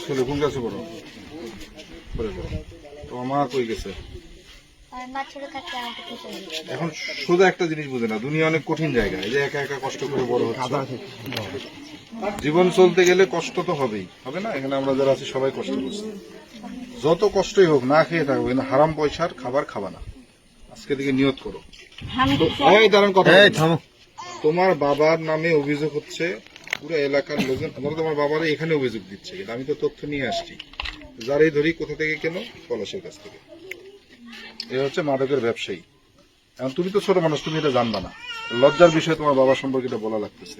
স্কুলে কোন ক্লাসে পড়ো পড়ে পড়ো। তোমার মা কই গেছে? এখন শুধু একটা জিনিস বুঝে না দুনিয়া অনেক কঠিন জায়গা। এই যে একা একা কষ্ট করে বড় হচ্ছে। জীবন চলতে গেলে কষ্ট তো হবেই। হবে না? এখানে আমরা যারা আছি সবাই কষ্ট করছি। যত কষ্টই হোক না খেয়ে থাকব কিন্তু হারাম পয়সার খাবার খাবা না। আজকে থেকে নিয়ত করো। তো- দাঁড়ান কথা তোমার বাবার নামে অভিযোগ হচ্ছে পুরো এলাকার লোকজন ধরো তোমার বাবারা এখানে অভিযোগ দিচ্ছে কিন্তু আমি তো তথ্য নিয়ে আসছি। যারাই ধরি কোথা থেকে কেন? পলাশের কাছ থেকে। এ হচ্ছে মাদকের ব্যবসায়ী। এখন তুমি তো ছোট মানুষ তুমি এটা জানবা না। লজ্জার বিষয়ে তোমার বাবা সম্পর্কে এটা বলা লাগতেছে।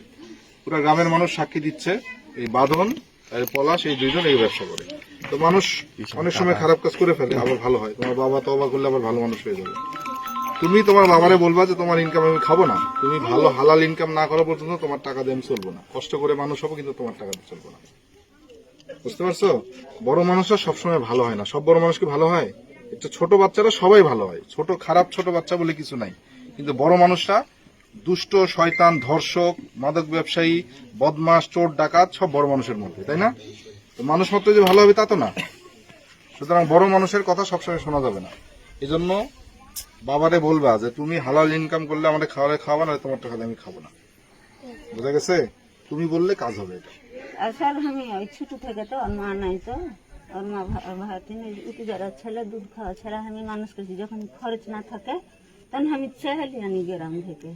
পুরো গ্রামের মানুষ সাক্ষী দিচ্ছে এই বাঁধন আর পলাশ এই দুইজন এই ব্যবসা করে। তো মানুষ অনেক সময় খারাপ কাজ করে ফেলে আবার ভালো হয়। তোমার বাবা তবা করলে আবার ভালো মানুষ হয়ে যাবে। তুমি তোমার বাবারে বলবা যে তোমার ইনকাম আমি খাব না। তুমি ভালো হালাল ইনকাম না করা পর্যন্ত তোমার টাকা দিয়ে আমি চলবো না। কষ্ট করে মানুষ হব কিন্তু তোমার টাকা দিয়ে চলবো না। বুঝতে পারছ? বড় মানুষরা সবসময় ভালো হয় না। সব বড় মানুষ কি ভালো হয়? একটা ছোট বাচ্চারা সবাই ভালো হয়। ছোট, খারাপ, ছোট বাচ্চা বলে কিছু নাই। কিন্তু বড় মানুষরা দুষ্ট, শয়তান, ধর্ষক, মাদক ব্যবসায়ী বদমাস চোর, ডাকাত সব বড় মানুষের মধ্যে, তাই না? মানুষ মাত্র যে ভালো হবে তা তো না। সুতরাং বড় মানুষের কথা সবসময় শোনা যাবে না। এজন্য বাবারে বলবা যে তুমি হালাল ইনকাম করলে আমাদের খাওয়ালে খাওয়া না তোমার টাকা আমি খাব না। বুঝা গেছে? তুমি বললে কাজ হবে এটা। আসলে আমি ওই ছোট থেকে তো ওর মা নাই তো। ওর মা ভারতীয় উঠে যারা ছেলে দুধ খাওয়া ছাড়া আমি মানুষ করছি। যখন খরচ না থাকে তখন আমি চেহালি আনি গ্রাম থেকে।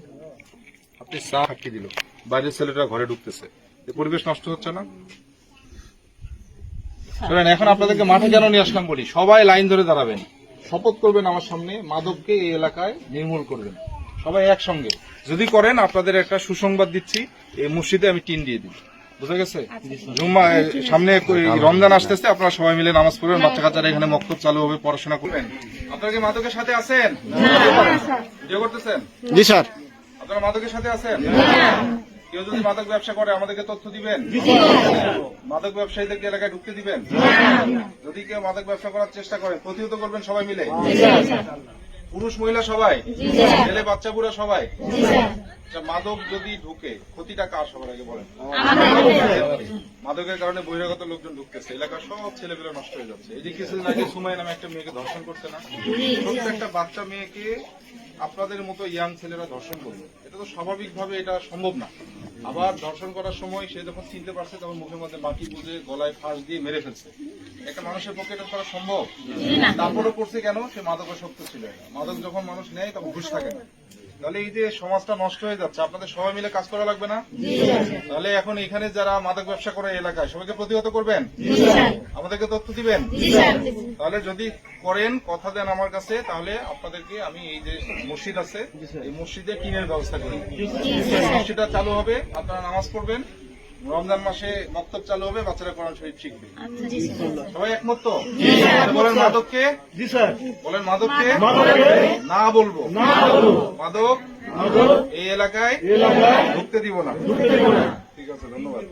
আপনি চা সাক্ষী দিল। বাইরের ছেলেটা ঘরে ঢুকতেছে। পরিবেশ নষ্ট হচ্ছে না? এখন আপনাদেরকে মাঠে কেন নিয়ে আসলাম বলি? সবাই লাইন ধরে দাঁড়াবেন। শপথ করবেন আমার সামনে মাদককে এই এলাকায় নির্মূল করবেন। সবাই একসঙ্গে। যদি করেন আপনাদের একটা সুসংবাদ দিচ্ছি এই মসজিদে আমি টিন দিয়ে দিই। বুঝা গেছে? জুম্মা সামনে রমজান আসতেছে আপনারা সবাই মিলে নামাজ পড়বেন বাচ্চা কাচ্চারা এখানে মক্তব চালু হবে পড়াশোনা করবেন। আপনারা কি মাদকের সাথে আছেন? করতেছেন? জি স্যার। আপনারা মাদকের সাথে আছেন? কেউ যদি মাদক ব্যবসা করে আমাদেরকে তথ্য দিবেন? মাদক ব্যবসায়ীদেরকে এলাকায় ঢুকতে দিবেন? যদি কেউ মাদক ব্যবসা করার চেষ্টা করে প্রতিহত করবেন সবাই মিলে? পুরুষ মহিলা সবাই? ছেলে বাচ্চা বুড়া সবাই আচ্ছা, মাদক যদি ঢুকে ক্ষতিটা কার সবার আগে বলেন? মাদকের কারণে। বহিরাগত লোকজন ঢুকতেছে এলাকার সব ছেলেপেলে নষ্ট হয়ে যাচ্ছে। এই যে কিছুদিন আগে সুমাই নামে একটা মেয়েকে ধর্ষণ করছে না? ছোট্ট একটা বাচ্চা মেয়েকে আপনাদের মতো ইয়াং ছেলেরা ধর্ষণ করবে এটা তো স্বাভাবিকভাবে এটা সম্ভব না। আবার ধর্ষণ করার সময় সে যখন চিনতে পারছে তখন মুখের মধ্যে বাকি বুঝে গলায় ফাঁস দিয়ে মেরে ফেলছে। একটা মানুষের পক্ষে এটা করা সম্ভব? তারপরে করছে কেন? সে মাদকাসক্ত ছিল। মাদক যখন মানুষ নেয় তখন ঘুষ থাকে না। তাহলে এই যে সমাজটা নষ্ট হয়ে যাচ্ছে আপনাদের সবাই মিলে কাজ করা লাগবে না? তাহলে এখন এখানে যারা মাদক ব্যবসা করে এলাকায় সবাইকে প্রতিহত করবেন? আমাদেরকে তথ্য দিবেন? তাহলে যদি করেন কথা দেন আমার কাছে তাহলে আপনাদেরকে আমি এই যে মসজিদ আছে এই মসজিদে টিনের ব্যবস্থা করি। মসজিদটা চালু হবে আপনারা নামাজ পড়বেন। রমজান মাসে মক্তব চালু হবে বাচ্চারা কোরআন শরীফ শিখবে। সবাই একমত তো? বলেন মাদককে। জি স্যার। বলেন মাদককে। না বলব। মাদক এই এলাকায় ঢুকতে দিব না। ঠিক আছে ধন্যবাদ।